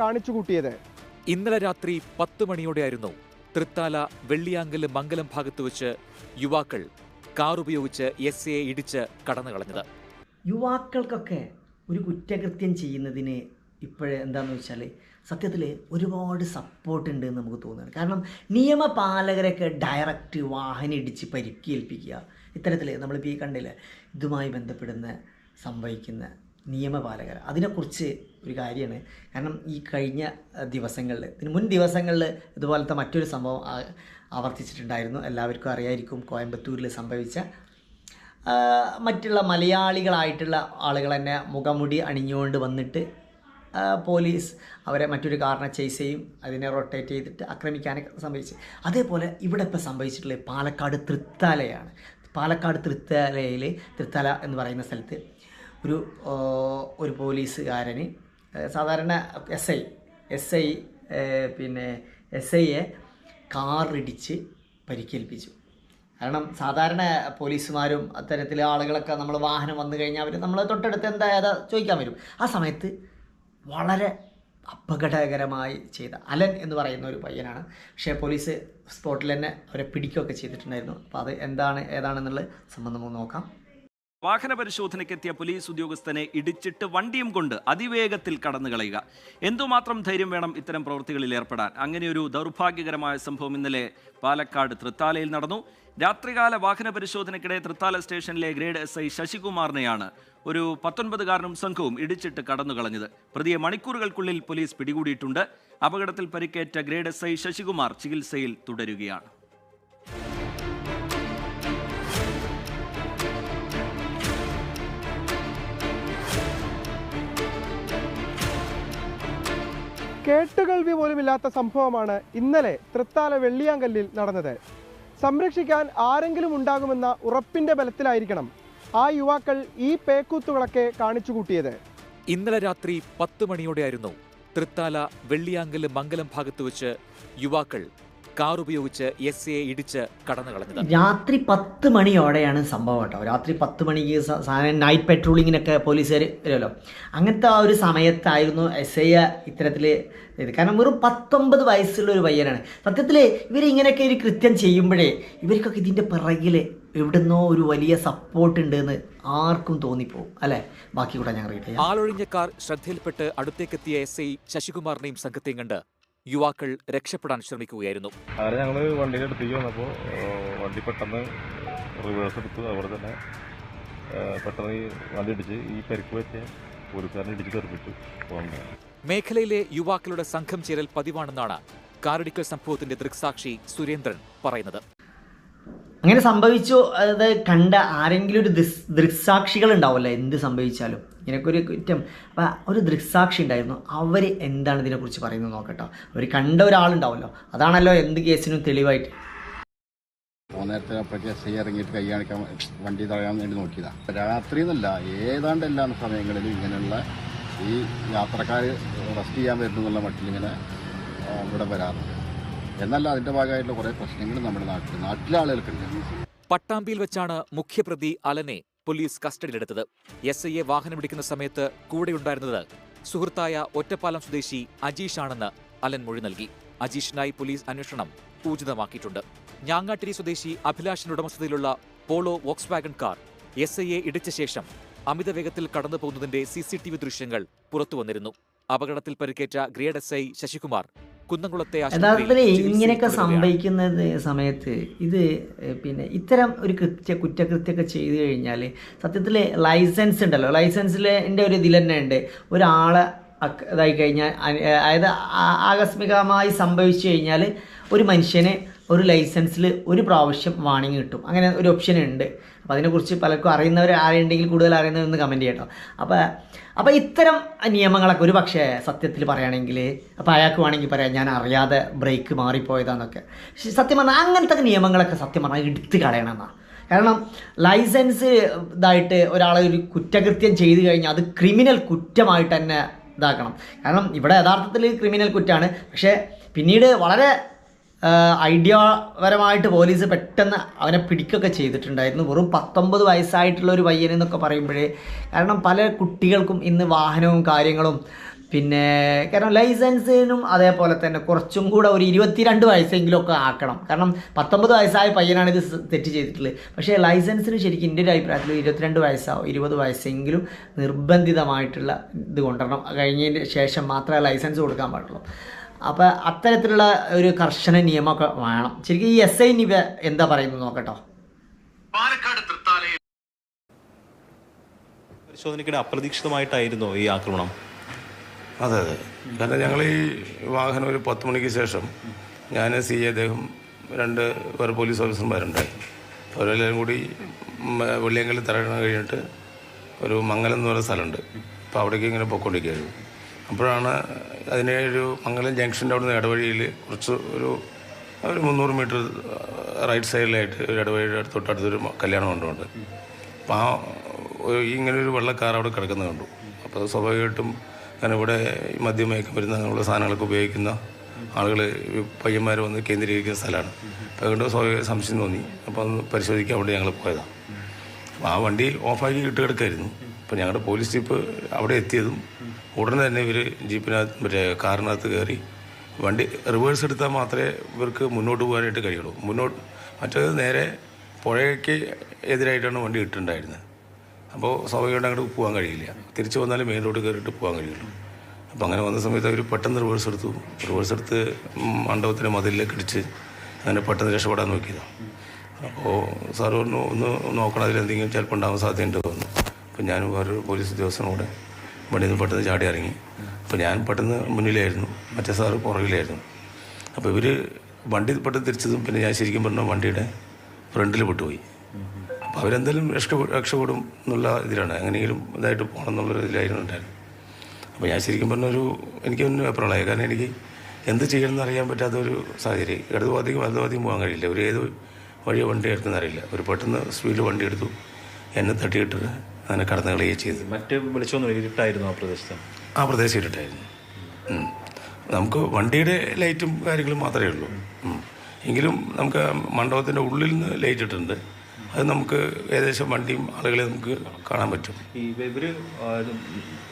കാണിച്ചുകൂട്ടിയത്. ഇന്നലെ രാത്രി പത്ത് മണിയോടെയായിരുന്നു തൃത്താല വെള്ളിയാങ്കൽ മംഗലം ഭാഗത്ത് വെച്ച് യുവാക്കൾ കാർ ഉപയോഗിച്ച് എസ് എ ഇടിച്ച് കടന്നു കളഞ്ഞത്. യുവാക്കൾക്കൊക്കെ ഒരു കുറ്റകൃത്യം ചെയ്യുന്നതിന് ഇപ്പോഴേ എന്താണെന്ന് വെച്ചാൽ സത്യത്തിൽ ഒരുപാട് സപ്പോർട്ട് ഉണ്ട് എന്ന് നമുക്ക് തോന്നുകയാണ്. കാരണം നിയമപാലകരൊക്കെ ഡയറക്റ്റ് വാഹനം ഇടിച്ച് പരിക്കേൽപ്പിക്കുക ഇത്തരത്തിൽ നമ്മളിപ്പോൾ ഈ കണ്ടില്ലേ ഇതുമായി ബന്ധപ്പെടുന്ന സംഭവിക്കുന്ന നിയമപാലകർ. അതിനെക്കുറിച്ച് ഒരു കാര്യമാണ്. കാരണം ഈ കഴിഞ്ഞ ദിവസങ്ങളിൽ ഇതിന് മുൻ ദിവസങ്ങളിൽ ഇതുപോലത്തെ മറ്റൊരു സംഭവം ആവർത്തിച്ചിട്ടുണ്ടായിരുന്നു. എല്ലാവർക്കും അറിയായിരിക്കും കോയമ്പത്തൂരിൽ സംഭവിച്ച മറ്റുള്ള മലയാളികളായിട്ടുള്ള ആളുകൾ തന്നെ മുഖമുടി അണിഞ്ഞുകൊണ്ട് വന്നിട്ട് പോലീസ് അവരെ മറ്റൊരു കാറിനെ ചേസ് ചെയ്യും അതിനെ റൊട്ടേറ്റ് ചെയ്തിട്ട് ആക്രമിക്കാനൊക്കെ സംഭവിച്ചു. അതേപോലെ ഇവിടെ ഇപ്പോൾ സംഭവിച്ചിട്ടുള്ളത് പാലക്കാട് തൃത്താലയാണ്. പാലക്കാട് തൃത്താലയിൽ തൃത്താല എന്ന് പറയുന്ന സ്ഥലത്ത് ഒരു ഒരു പോലീസുകാരന് സാധാരണ എസ് ഐ എസ് ഐ പിന്നെ എസ് ഐയെ കാറിടിച്ച് പരിക്കേൽപ്പിച്ചു. കാരണം സാധാരണ പോലീസുമാരും അത്തരത്തിലെ ആളുകളൊക്കെ നമ്മൾ വാഹനം വന്നു കഴിഞ്ഞാൽ അവർ നമ്മൾ തൊട്ടടുത്ത് എന്താ ചോദിക്കാൻ വരും. ആ സമയത്ത് വളരെ അപകടകരമായി ചെയ്ത അലൻ എന്ന് പറയുന്ന ഒരു പയ്യനാണ്. പക്ഷേ പോലീസ് സ്പോട്ടിൽ തന്നെ അവരെ പിടിക്കുകയൊക്കെ ചെയ്തിട്ടുണ്ടായിരുന്നു. അപ്പോൾ അത് എന്താണ് ഏതാണെന്നുള്ളത് സംബന്ധം നോക്കാം. വാഹന പരിശോധനയ്ക്കെത്തിയ പോലീസ് ഉദ്യോഗസ്ഥനെ ഇടിച്ചിട്ട് വണ്ടിയും കൊണ്ട് അതിവേഗത്തിൽ കടന്നു കളയുക. എന്തുമാത്രം ധൈര്യം വേണം ഇത്തരം പ്രവൃത്തികളിൽ ഏർപ്പെടാൻ? അങ്ങനെയൊരു ദൗർഭാഗ്യകരമായ സംഭവം ഇന്നലെ പാലക്കാട് തൃത്താലയിൽ നടന്നു. രാത്രികാല വാഹന പരിശോധനയ്ക്കിടെ തൃത്താല സ്റ്റേഷനിലെ ഗ്രേഡ് എസ് ഐ ശശികുമാറിനെയാണ് ഒരു പത്തൊൻപതുകാരനും സംഘവും ഇടിച്ചിട്ട് കടന്നു കളഞ്ഞത്. പ്രതിയെ മണിക്കൂറുകൾക്കുള്ളിൽ പോലീസ് പിടികൂടിയിട്ടുണ്ട്. അപകടത്തിൽ പരിക്കേറ്റ ഗ്രേഡ് എസ് ഐ ശശികുമാർ ചികിത്സയിൽ തുടരുകയാണ്. കേട്ടുകേൾവി പോലുമില്ലാത്ത സംഭവമാണ് ഇന്നലെ തൃത്താല വെള്ളിയാങ്കല്ലിൽ നടന്നത്. സംരക്ഷിക്കാൻ ആരെങ്കിലും ഉണ്ടാകുമെന്ന ഉറപ്പിന്റെ ബലത്തിലായിരിക്കണം ആ യുവാക്കൾ ഈ പേക്കൂത്തുകളൊക്കെ കാണിച്ചുകൂട്ടിയത് ഇന്നലെ രാത്രി പത്ത് മണിയോടെയായിരുന്നു തൃത്താല വെള്ളിയാങ്കൽ മംഗലം ഭാഗത്ത് വെച്ച് യുവാക്കൾ കാർ ഉപയോഗിച്ച് എസ് എ ഇടിച്ച് കടന്നു കളഞ്ഞത്. രാത്രി പത്ത് മണിയോടെയാണ് സംഭവം കേട്ടോ. രാത്രി പത്ത് മണിക്ക് നൈറ്റ് പെട്രോളിങ്ങിനൊക്കെ പോലീസുകാർ വരുമല്ലോ. അങ്ങനത്തെ ആ ഒരു സമയത്തായിരുന്നു എസ് ഐ ഇത്തരത്തിൽ ഇത്. കാരണം വെറും പത്തൊമ്പത് വയസ്സുള്ള ഒരു പയ്യനാണ്. സത്യത്തിൽ ഇവരിങ്ങനെയൊക്കെ ഒരു കൃത്യം ചെയ്യുമ്പോഴേ ഇവർക്കൊക്കെ ഇതിന്റെ പിറകിൽ എവിടുന്നോ ഒരു വലിയ സപ്പോർട്ട് ഉണ്ട് എന്ന് ആർക്കും തോന്നിപ്പോവും. അല്ലേ? ബാക്കി കൂടെ ഞാൻ ആളൊഴിഞ്ഞ കാർ ശ്രദ്ധയിൽപ്പെട്ട് അടുത്തേക്കെത്തിയ എസ് ഐ ശശികുമാറിനെയും സംഘത്തെയും കണ്ട് യുവാക്കൾ രക്ഷപ്പെടാൻ ശ്രമിക്കുകയായിരുന്നു. അവരെ ഞങ്ങൾ വണ്ടിയുടെ അടുത്തേക്ക് വന്നപ്പോൾ വണ്ടി പെട്ടെന്ന് റിവേഴ്സ് എടുത്തു അതുപോലെ തന്നെ പെട്ടെന്ന് ഈ വണ്ടി ഇടിച്ച് ഈ പരിക്ക് വെച്ച് പോലീസുകാരനെ ഇടിച്ച് തെറിപ്പിച്ചു. മേഖലയിലെ യുവാക്കളുടെ സംഘം ചേരൽ പതിവാണെന്നാണ് കാറിടിക്കൽ സംഭവത്തിന്റെ ദൃക്സാക്ഷി സുരേന്ദ്രൻ പറയുന്നത്. അങ്ങനെ സംഭവിച്ചു? അത് കണ്ട ആരെങ്കിലും ഒരു ദൃക്സാക്ഷികൾ ഉണ്ടാവുമല്ലോ? എന്ത് സംഭവിച്ചാലും. ഇങ്ങനെയൊക്കെ ഒരു കുറ്റം. അപ്പം ഒരു ദൃക്സാക്ഷി ഉണ്ടായിരുന്നു. അവർ എന്താണ് ഇതിനെക്കുറിച്ച് പറയുന്നത് നോക്കട്ടോ. അവർ കണ്ട ഒരാളുണ്ടാവുമല്ലോ. അതാണല്ലോ എന്ത് കേസിനും തെളിവായിട്ട്. നേരത്തെ അപ്പോഴേക്ക് എസ് ഐ ഇറങ്ങിയിട്ട് കൈ കാണിക്കാൻ വണ്ടി തടയാൻ വേണ്ടി നോക്കിയതാണ് രാത്രി എന്നല്ല ഏതാണ്ട് എല്ലാ സമയങ്ങളിലും ഇങ്ങനെയുള്ള ഈ യാത്രക്കാർ റെസ്റ്റ് ചെയ്യാൻ വരുന്നുള്ള മട്ടിൽ ഇങ്ങനെ ഇവിടെ വരാറുണ്ട്. എന്നല്ല അതിന്റെ ഭാഗമായിട്ടുള്ള കുറേ പ്രശ്നങ്ങൾ നമ്മുടെ നാട്ടിൽ നാട്ടിലെ ആളുകൾക്കുണ്ട്. പട്ടാമ്പിയിൽ വെച്ചാണ് മുഖ്യപ്രതി അലനെ പോലീസ് കസ്റ്റഡിയിലെടുത്തത്. എസ് ഐയെ വാഹനമിടിക്കുന്ന സമയത്ത് കൂടെയുണ്ടായിരുന്നത് സുഹൃത്തായ ഒറ്റപ്പാലം സ്വദേശി അജീഷാണെന്ന് അലൻ മൊഴി നൽകി. അജീഷിനായി പോലീസ് അന്വേഷണം ഊർജിതമാക്കിയിട്ടുണ്ട്. ഞാങ്ങാട്ടിരി സ്വദേശി അഭിലാഷിന്റെ ഉടമസ്ഥതയിലുള്ള Polo Volkswagen car S ഐയെ ഇടിച്ച ശേഷം അമിത വേഗത്തിൽ കടന്നു പോകുന്നതിന്റെ സി സി ടി വി ദൃശ്യങ്ങൾ പുറത്തുവന്നിരുന്നു അപകടത്തിൽ പരിക്കേറ്റ ഗ്രേഡ് എസ് ഐ ശശികുമാർ കുന്നംകുളത്തെ യഥാർത്ഥത്തിൽ ഇങ്ങനെയൊക്കെ. സംഭവിക്കുന്നത് സമയത്ത് ഇത് പിന്നെ ഇത്തരം ഒരു കൃത്യ കുറ്റകൃത്യമൊക്കെ ചെയ്തു കഴിഞ്ഞാൽ സത്യത്തിൽ ലൈസൻസ് ഉണ്ടല്ലോ. ലൈസൻസിന്റെ ഒരു ഇതിൽ തന്നെ ഉണ്ട്. ഒരാളെ ഇതായി കഴിഞ്ഞാൽ അതായത് ആകസ്മികമായി സംഭവിച്ചു കഴിഞ്ഞാൽ ഒരു മനുഷ്യനെ ഒരു ലൈസൻസിൽ ഒരു പ്രാവശ്യം വാണിംഗ് കിട്ടും. അങ്ങനെ ഒരു ഓപ്ഷൻ ഉണ്ട്. അപ്പോൾ അതിനെക്കുറിച്ച് പലർക്കും അറിയുന്നവർ ആരുണ്ടെങ്കിൽ കൂടുതൽ അറിയുന്നവരൊന്ന് കമന്റ് ചെയ്യട്ടോ. അപ്പോൾ അപ്പോൾ ഇത്തരം നിയമങ്ങളൊക്കെ ഒരു പക്ഷേ സത്യത്തിൽ പറയുകയാണെങ്കിൽ അപ്പോൾ അയാൾക്ക് വേണമെങ്കിൽ പറയാം ഞാൻ അറിയാതെ ബ്രേക്ക് മാറിപ്പോയതാന്നൊക്കെ. സത്യം പറഞ്ഞാൽ അങ്ങനത്തെ നിയമങ്ങളൊക്കെ സത്യം പറഞ്ഞാൽ എടുത്ത് കളയണമെന്നാണ് കാരണം ലൈസൻസ് ഇതായിട്ട് ഒരാളെ ഒരു കുറ്റകൃത്യം ചെയ്തു കഴിഞ്ഞാൽ അത് ക്രിമിനൽ കുറ്റമായിട്ട് തന്നെ ഇതാക്കണം. കാരണം ഇവിടെ യഥാർത്ഥത്തിൽ ക്രിമിനൽ കുറ്റമാണ് പക്ഷേ പിന്നീട് വളരെ ഐഡിയപരമായിട്ട് പോലീസ് പെട്ടെന്ന് അവനെ പിടിക്കുകയൊക്കെ ചെയ്തിട്ടുണ്ടായിരുന്നു. വെറും പത്തൊമ്പത് വയസ്സായിട്ടുള്ള ഒരു പയ്യൻ എന്നൊക്കെ പറയുമ്പോഴേ കാരണം പല കുട്ടികൾക്കും ഇന്ന് വാഹനവും കാര്യങ്ങളും പിന്നെ കാരണം ലൈസൻസിനും അതേപോലെ തന്നെ കുറച്ചും കൂടെ ഒരു ഇരുപത്തിരണ്ട് വയസ്സെങ്കിലും ഒക്കെ ആക്കണം. കാരണം പത്തൊമ്പത് വയസ്സായ പയ്യനാണ് ഇത് തെറ്റ് ചെയ്തിട്ടുള്ളത്. പക്ഷേ ലൈസൻസിന് ശരിക്കും എന്റെ ഒരു അഭിപ്രായത്തിൽ ഇരുപത്തിരണ്ട് വയസ്സാവും ഇരുപത് വയസ്സെങ്കിലും നിർബന്ധിതമായിട്ടുള്ള ഇത് കൊണ്ടുവരണം. കഴിഞ്ഞതിന് ശേഷം മാത്രമേ ലൈസൻസ് കൊടുക്കാൻ പാടുള്ളൂ. അപ്പോൾ അത്തരത്തിലുള്ള ഒരു കർശന നിയമമൊക്കെ വേണം. ശരിക്കും ഈ എസ് ഐ നിവ എന്താ പറയുന്നത് നോക്കട്ടോ? പരിശോധനയ്ക്കിടെ അപ്രതീക്ഷിതമായിട്ടായിരുന്നു ഈ ആക്രമണം? അതെ അതെ. കാരണം ഞങ്ങൾ ഈ വാഹനം ഒരു പത്ത് മണിക്ക് ശേഷം ഞാൻ സി എ അദ്ദേഹം രണ്ട് വേറെ പോലീസ് ഓഫീസർമാരുണ്ടായി. അവരെല്ലാവരും കൂടി വെള്ളിയങ്കലിൽ തറയണം കഴിഞ്ഞിട്ട് ഒരു മംഗലം എന്ന് പറയുന്ന സ്ഥലമുണ്ട്. അപ്പോൾ അവിടേക്ക് ഇങ്ങനെ പൊയ്ക്കൊണ്ടിരിക്കുകയായിരുന്നു. അപ്പോഴാണ് അതിനെ ഒരു മംഗലം ജംഗ്ഷന്റെ അവിടെ നിന്ന് ഇടവഴിയിൽ കുറച്ച് ഒരു ഒരു മുന്നൂറ് മീറ്റർ റൈറ്റ് സൈഡിലായിട്ട് ഒരു ഇടവഴിയുടെ അടുത്ത് തൊട്ടടുത്തൊരു കല്യാണ മണ്ഡപമുണ്ട്. അപ്പോൾ ആ ഇങ്ങനെ ഒരു വെള്ളക്കാർ കാർ അവിടെ കിടക്കുന്നത് കണ്ടു. അപ്പോൾ അത് സ്വാഭാവികമായിട്ടും കാരണം ഇവിടെ മദ്യമയക്കം വരുന്ന അങ്ങനെയുള്ള സാധനങ്ങളൊക്കെ ഉപയോഗിക്കുന്ന ആളുകൾ പയ്യന്മാർ വന്ന് കേന്ദ്രീകരിക്കുന്ന സ്ഥലമാണ്. അപ്പോൾ അതുകൊണ്ട് സ്വാഭാവിക സംശയം തോന്നി. അപ്പോൾ ഒന്ന് പരിശോധിക്കാൻ വേണ്ടി ഞങ്ങൾ പോയതാണ് അപ്പോൾ ആ വണ്ടി ഓഫാക്കി ഇട്ട് കിടക്കായിരുന്നു. അപ്പോൾ ഞങ്ങളുടെ പോലീസ് ജീപ്പ് അവിടെ എത്തിയതും ഉടനെ തന്നെ ഇവർ ജീപ്പിനകത്ത് മറ്റേ കാറിനകത്ത് കയറി വണ്ടി റിവേഴ്സ് എടുത്താൽ മാത്രമേ ഇവർക്ക് മുന്നോട്ട് പോകാനായിട്ട് കഴിയുള്ളൂ. മുന്നോട്ട് മറ്റേത് നേരെ പുഴയ്ക്ക് എതിരായിട്ടാണ് വണ്ടി ഇട്ടുണ്ടായിരുന്നത് അപ്പോൾ സ്വാഭാവികമായിട്ട് അങ്ങോട്ട് പോകാൻ കഴിയില്ല. തിരിച്ചു വന്നാലും മെയിൻ റോഡ് കയറിയിട്ട് പോകാൻ കഴിയുള്ളൂ. അപ്പോൾ അങ്ങനെ വന്ന സമയത്ത് അവർ പെട്ടെന്ന് റിവേഴ്സ് എടുത്തു. റിവേഴ്സ് എടുത്ത് മണ്ഡപത്തിന്റെ മതിലിലേക്ക് ഇടിച്ച് അങ്ങനെ പെട്ടെന്ന് രക്ഷപ്പെടാൻ നോക്കിയതാണ് അപ്പോൾ സാർ ഒന്ന് ഒന്ന് നോക്കണം അതിലെന്തെങ്കിലും ചിലപ്പോൾ ഉണ്ടാകാൻ സാധ്യതയുണ്ട്? തോന്നുന്നു അപ്പോൾ ഞാനും വേറൊരു പോലീസ് ഉദ്യോഗസ്ഥനും കൂടെ വണ്ടിയിൽ പെട്ടെന്ന് ചാടി ഇറങ്ങി. അപ്പോൾ ഞാൻ പെട്ടെന്ന് മുന്നിലായിരുന്നു. മറ്റേ സാറ് പുറകിലായിരുന്നു. അപ്പോൾ ഇവർ വണ്ടി പെട്ടെന്ന് തിരിച്ചതും പിന്നെ ഞാൻ ശരിക്കും പറഞ്ഞ വണ്ടിയുടെ ഫ്രണ്ടിൽ പെട്ടുപോയി. അപ്പോൾ അവരെന്തായാലും രക്ഷപ്പെടും രക്ഷപ്പെടും എന്നുള്ള ഇതിലാണ്. എങ്ങനെയെങ്കിലും ഇതായിട്ട് പോകണം എന്നുള്ള ഇതിലായിരുന്നു ഉണ്ടായിരുന്നു അപ്പോൾ ഞാൻ ശരിക്കും പറഞ്ഞൊരു എനിക്ക് ഒന്ന് പ്രളയം കാരണം എനിക്ക് എന്ത് ചെയ്യണമെന്ന് അറിയാൻ പറ്റാത്ത ഒരു സാഹചര്യം ഇടതുപാതിക്കും വലതുപാതിക്കും പോകാൻ കഴിയില്ല. ഒരു ഏത് വഴിയോ വണ്ടി എടുക്കുന്നറിയില്ല ഒരു പെട്ടെന്ന് സ്പീഡിൽ വണ്ടി എടുത്തു. എന്നെ തട്ടിയിട്ടിട്ട് അങ്ങനെ കടന്നു കളയുകയും ചെയ്തു. മറ്റ് വിളിച്ചൊന്നും ഇരുട്ടായിരുന്നു ആ പ്രദേശത്ത്? ആ പ്രദേശം ഇരുട്ടായിരുന്നു നമുക്ക് വണ്ടിയുടെ ലൈറ്റും കാര്യങ്ങളും മാത്രമേ ഉള്ളൂ. എങ്കിലും നമുക്ക് മണ്ഡപത്തിന്റെ ഉള്ളിൽ നിന്ന് ലൈറ്റ് ഇട്ടിട്ടുണ്ട്. അത് നമുക്ക് ഏകദേശം വണ്ടിയും ആളുകളെ നമുക്ക് കാണാൻ പറ്റും. ഇവർ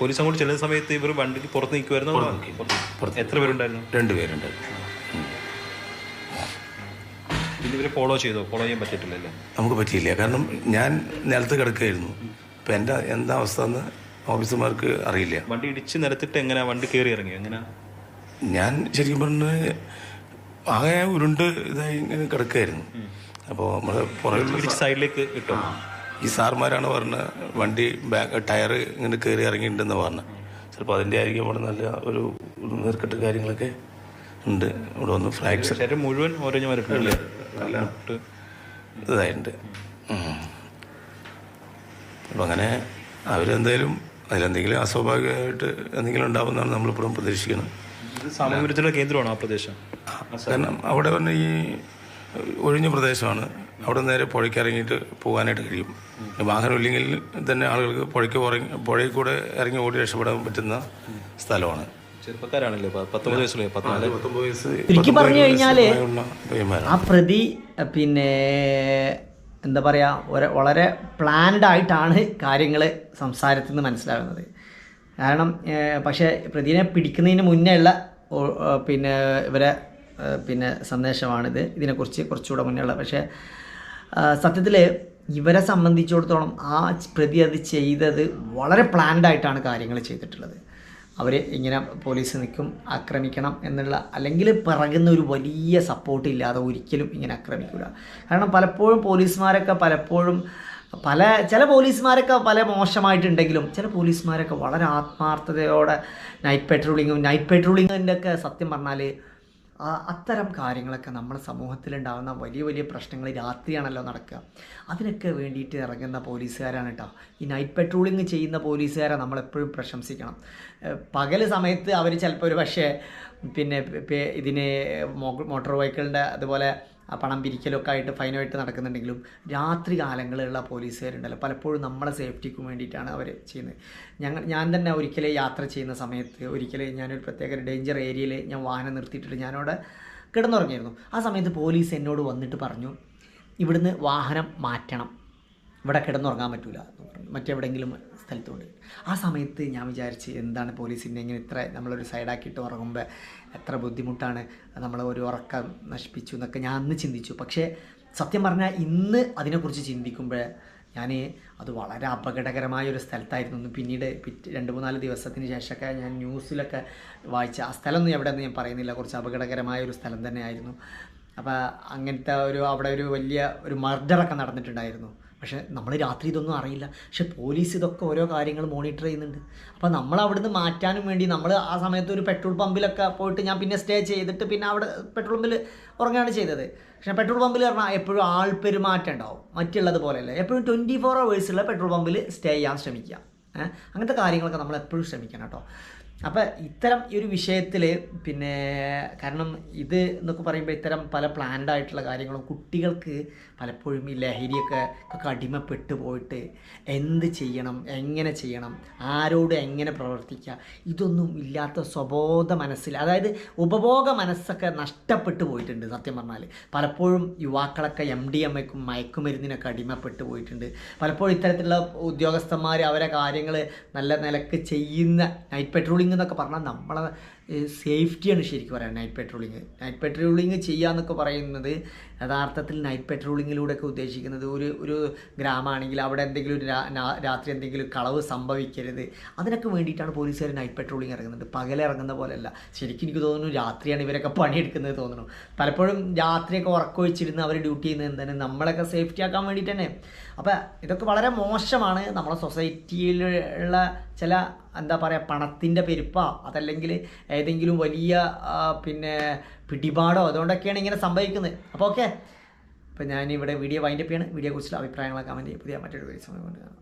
പോലീസ് അങ്ങോട്ട് ചെല്ലുന്ന സമയത്ത് ഇവർ വണ്ടിക്ക് പുറത്ത് നിൽക്കുമായിരുന്നു. എത്ര പേരുണ്ടായിരുന്നു? രണ്ട് പേരുണ്ടായിരുന്നു. ഇവരെ ഫോളോ ചെയ്തോ? ഫോളോ ചെയ്യാൻ പറ്റിയിട്ടില്ലല്ലേ? നമുക്ക് പറ്റിയില്ല. കാരണം ഞാൻ നിലത്ത് കിടക്കുകയായിരുന്നു. അപ്പം എന്റെ എന്താ അവസ്ഥ എന്ന് ഓഫീസർമാർക്ക് അറിയില്ല. വണ്ടി ഇടിച്ച് നിരത്തിട്ട് എങ്ങനെയാ വണ്ടി കയറി ഇറങ്ങി എങ്ങനെ? ഞാൻ ശരിക്കും പറഞ്ഞ ആകെ ഉരുണ്ട് ഇതായി ഇങ്ങനെ കിടക്കുകയായിരുന്നു അപ്പോൾ നമ്മൾ പുറകിൽ സൈഡിലേക്ക് കിട്ടും ഈ സാർമാരാണ് പറഞ്ഞത് വണ്ടി ബാക്ക് ടയർ ഇങ്ങനെ കയറി ഇറങ്ങിയിട്ടുണ്ടെന്ന് പറഞ്ഞു. ചിലപ്പോൾ അതിന്റെ ആയിരിക്കും അവിടെ നല്ല ഒരു നീർക്കെട്ട് കാര്യങ്ങളൊക്കെ ഉണ്ട്. ഇവിടെ വന്ന് ഫ്രാക്ചർ ശരീരം മുഴുവൻ ഓരോ ഇതായിട്ടുണ്ട്. അപ്പം അങ്ങനെ അവരെന്തായാലും അതിലെന്തെങ്കിലും അസ്വാഭാവികമായിട്ട് എന്തെങ്കിലും ഉണ്ടാവുമെന്നാണ് നമ്മളിപ്പോഴും പ്രതീക്ഷിക്കുന്നത്. ഇത് സാമൂഹ്യ കേന്ദ്രമാണ് ആ പ്രദേശം. കാരണം അവിടെ പറഞ്ഞ ഈ ഒഴിഞ്ഞ പ്രദേശമാണ്. അവിടെ നേരെ പുഴയ്ക്ക് ഇറങ്ങിയിട്ട് പോകാനായിട്ട് കഴിയും. വാഹനം ഇല്ലെങ്കിൽ തന്നെ ആളുകൾക്ക് പുഴയ്ക്ക് ഇറങ്ങി പുഴയിൽ കൂടെ ഇറങ്ങി ഓടി രക്ഷപ്പെടാൻ പറ്റുന്ന സ്ഥലമാണ്. ചെറുപ്പക്കാരാണല്ലേ? പത്തൊമ്പത് വയസ്സുള്ള പത്തൊമ്പത് വയസ്സ് പറഞ്ഞു ആ പ്രതി പിന്നെ എന്താ പറയുക വളരെ പ്ലാൻഡ് ആയിട്ടാണ് കാര്യങ്ങൾ സംസാരത്തിൽ നിന്ന് മനസ്സിലാകുന്നത്. കാരണം പക്ഷേ പ്രതിനെ പിടിക്കുന്നതിന് മുന്നേ ഉള്ള പിന്നെ ഇവരെ പിന്നെ സന്ദേശമാണിത്. ഇതിനെക്കുറിച്ച് കുറച്ചുകൂടെ മുന്നേ ഉള്ള പക്ഷേ സത്യത്തിൽ ഇവരെ സംബന്ധിച്ചിടത്തോളം ആ പ്രതി അത് ചെയ്തത് വളരെ പ്ലാൻഡ് ആയിട്ടാണ് കാര്യങ്ങൾ ചെയ്തിട്ടുള്ളത്. അവർ ഇങ്ങനെ പോലീസ് നിൽക്കും ആക്രമിക്കണം എന്നുള്ള അല്ലെങ്കിൽ പിറകുന്ന ഒരു വലിയ സപ്പോർട്ട് ഇല്ലാതെ ഒരിക്കലും ഇങ്ങനെ ആക്രമിക്കില്ല കാരണം പലപ്പോഴും പോലീസുമാരൊക്കെ പലപ്പോഴും പല ചില പോലീസുമാരൊക്കെ പല മോശമായിട്ടുണ്ടെങ്കിലും ചില പോലീസുമാരൊക്കെ വളരെ ആത്മാർത്ഥതയോടെ നൈറ്റ് പെട്രോളിങ്ങും നൈറ്റ് പെട്രോളിങ്ങിന്റെ ഒക്കെ സത്യം പറഞ്ഞാൽ അത്തരം കാര്യങ്ങളൊക്കെ നമ്മുടെ സമൂഹത്തിലുണ്ടാകുന്ന വലിയ വലിയ പ്രശ്നങ്ങൾ രാത്രിയാണല്ലോ നടക്കുക. അതിനൊക്കെ വേണ്ടിയിട്ട് ഇറങ്ങുന്ന പോലീസുകാരാണ് കേട്ടോ. ഈ നൈറ്റ് പെട്രോളിങ് ചെയ്യുന്ന പോലീസുകാരെ നമ്മളെപ്പോഴും പ്രശംസിക്കണം. പകൽ സമയത്ത് അവർ ചിലപ്പോൾ ഒരു പക്ഷേ പിന്നെ ഇതിനെ മോട്ടോർ വെഹിക്കിളിന്റെ അതുപോലെ പണം പിരിക്കലൊക്കെ ആയിട്ട് ഫൈനായിട്ട് നടക്കുന്നുണ്ടെങ്കിലും രാത്രി കാലങ്ങളിലുള്ള പോലീസുകാരുണ്ടല്ലോ. പലപ്പോഴും നമ്മളെ സേഫ്റ്റിക്ക് വേണ്ടിയിട്ടാണ് അവർ ചെയ്യുന്നത്. ഞങ്ങൾ ഞാൻ തന്നെ ഒരിക്കലും യാത്ര ചെയ്യുന്ന സമയത്ത് ഒരിക്കലും ഞാനൊരു പ്രത്യേക ഡേഞ്ചർ ഏരിയയിൽ ഞാൻ വാഹനം നിർത്തിയിട്ടിട്ട് ഞാനവിടെ കിടന്നുറങ്ങിയിരുന്നു. ആ സമയത്ത് പോലീസ് എന്നോട് വന്നിട്ട് പറഞ്ഞു ഇവിടുന്ന് വാഹനം മാറ്റണം. ഇവിടെ കിടന്നുറങ്ങാൻ പറ്റില്ല. മറ്റെവിടെയെങ്കിലും സ്ഥലത്തുണ്ട്. ആ സമയത്ത് ഞാൻ വിചാരിച്ച് എന്താണ് പോലീസിന്റെ ഇങ്ങനെ ഇത്ര നമ്മളൊരു സൈഡാക്കിയിട്ട് ഉറങ്ങുമ്പോൾ എത്ര ബുദ്ധിമുട്ടാണ് നമ്മൾ ഒരു ഉറക്കം നശിപ്പിച്ചു എന്നൊക്കെ ഞാൻ അന്ന് ചിന്തിച്ചു. പക്ഷേ സത്യം പറഞ്ഞാൽ ഇന്ന് അതിനെക്കുറിച്ച് ചിന്തിക്കുമ്പോൾ ഞാൻ അത് വളരെ അപകടകരമായ ഒരു സ്ഥലത്തായിരുന്നു. പിന്നീട് രണ്ട് മൂന്നാൽ ദിവസത്തിന് ശേഷമൊക്കെ ഞാൻ ന്യൂസിലൊക്കെ വായിച്ച ആ സ്ഥലമൊന്നും എവിടെയെന്ന് ഞാൻ പറയുന്നില്ല. കുറച്ച് അപകടകരമായ ഒരു സ്ഥലം തന്നെയായിരുന്നു. അപ്പോൾ അങ്ങനത്തെ ഒരു അവിടെ ഒരു വലിയ ഒരു മർഡറൊക്കെ നടന്നിട്ടുണ്ടായിരുന്നു. പക്ഷേ നമ്മൾ രാത്രി ഇതൊന്നും അറിയില്ല. പക്ഷെ പോലീസ് ഇതൊക്കെ ഓരോ കാര്യങ്ങൾ മോണിറ്റർ ചെയ്യുന്നുണ്ട്. അപ്പോൾ നമ്മൾ അവിടുന്ന് മാറ്റാനും വേണ്ടി നമ്മൾ ആ സമയത്ത് ഒരു പെട്രോൾ പമ്പിലൊക്കെ പോയിട്ട് ഞാൻ പിന്നെ സ്റ്റേ ചെയ്തിട്ട് പിന്നെ അവിടെ പെട്രോൾ പമ്പിൽ ഉറങ്ങുകയാണ് ചെയ്തത്. പക്ഷേ പെട്രോൾ പമ്പിൽ പറഞ്ഞാൽ എപ്പോഴും ആൾ പെരുമാറ്റം ഉണ്ടാവും. മറ്റുള്ളത് പോലെയല്ല. എപ്പോഴും ട്വന്റി ഫോർ അവേഴ്സുള്ള പെട്രോൾ പമ്പിൽ സ്റ്റേ ചെയ്യാൻ ശ്രമിക്കുക. അങ്ങനത്തെ കാര്യങ്ങളൊക്കെ നമ്മൾ എപ്പോഴും ശ്രമിക്കണം കേട്ടോ. അപ്പോൾ ഇത്തരം ഈ ഒരു വിഷയത്തിൽ പിന്നെ കാരണം ഇത് എന്നൊക്കെ പറയുമ്പോൾ ഇത്തരം പല പ്ലാൻഡ് ആയിട്ടുള്ള കാര്യങ്ങളും കുട്ടികൾക്ക് പലപ്പോഴും ഈ ലഹരിയൊക്കെ അടിമപ്പെട്ടു പോയിട്ട് എന്ത് ചെയ്യണം എങ്ങനെ ചെയ്യണം ആരോട് എങ്ങനെ പ്രവർത്തിക്കുക ഇതൊന്നും ഇല്ലാത്ത സ്വബോധ മനസ്സിൽ അതായത് ഉപഭോഗ മനസ്സൊക്കെ നഷ്ടപ്പെട്ടു പോയിട്ടുണ്ട് സത്യം പറഞ്ഞാൽ പലപ്പോഴും യുവാക്കളൊക്കെ എം ഡി എം എക്കും മയക്കുമരുന്നിനൊക്കെ അടിമപ്പെട്ടു പോയിട്ടുണ്ട്. പലപ്പോഴും ഇത്തരത്തിലുള്ള ഉദ്യോഗസ്ഥന്മാർ അവരെ കാര്യങ്ങൾ നല്ല നിലയ്ക്ക് ചെയ്യുന്ന നൈറ്റ് പെട്രോളിംഗ് എന്നൊക്കെ പറഞ്ഞാൽ നമ്മളെ സേഫ്റ്റിയാണ് ശരിക്കും പറയാം നൈറ്റ് പെട്രോളിങ് നൈറ്റ് പെട്രോളിങ് ചെയ്യാന്നൊക്കെ പറയുന്നത് യഥാർത്ഥത്തിൽ നൈറ്റ് പെട്രോളിങ്ങിലൂടെയൊക്കെ ഉദ്ദേശിക്കുന്നത് ഒരു ഒരു ഗ്രാമമാണെങ്കിൽ അവിടെ എന്തെങ്കിലും രാത്രി എന്തെങ്കിലും കളവ് സംഭവിക്കരുത്. അതിനൊക്കെ വേണ്ടിയിട്ടാണ് പോലീസുകാർ നൈറ്റ് പെട്രോളിങ് ഇറങ്ങുന്നത്. പകലിറങ്ങുന്ന പോലെയല്ല. ശരിക്കും എനിക്ക് തോന്നുന്നു രാത്രിയാണ് ഇവരൊക്കെ പണിയെടുക്കുന്നത് തോന്നുന്നു. പലപ്പോഴും രാത്രിയൊക്കെ ഉറക്കൊഴിച്ചിരുന്ന് അവർ ഡ്യൂട്ടി ചെയ്യുന്നത് എന്താണ്? നമ്മളൊക്കെ സേഫ്റ്റി ആക്കാൻ വേണ്ടിയിട്ട് തന്നെ അപ്പോൾ ഇതൊക്കെ വളരെ മോശമാണ്. നമ്മുടെ സൊസൈറ്റിയിലുള്ള ചില എന്താ പറയുക പണത്തിന്റെ പെരുപ്പ. അതല്ലെങ്കിൽ ഏതെങ്കിലും വലിയ പിന്നെ പിടിപാടോ അതുകൊണ്ടൊക്കെയാണ് ഇങ്ങനെ സംഭവിക്കുന്നത്. അപ്പോൾ ഓക്കെ അപ്പോൾ ഞാനിവിടെ വീഡിയോ വൈൻഡപ്പ് ചെയ്യാണ്. വീഡിയോ കുറിച്ചുള്ള അഭിപ്രായങ്ങളൊക്കെ കമന്റ് ചെയ്യും. പുതിയ മറ്റൊരു സമയം കൊണ്ട് കാണാം.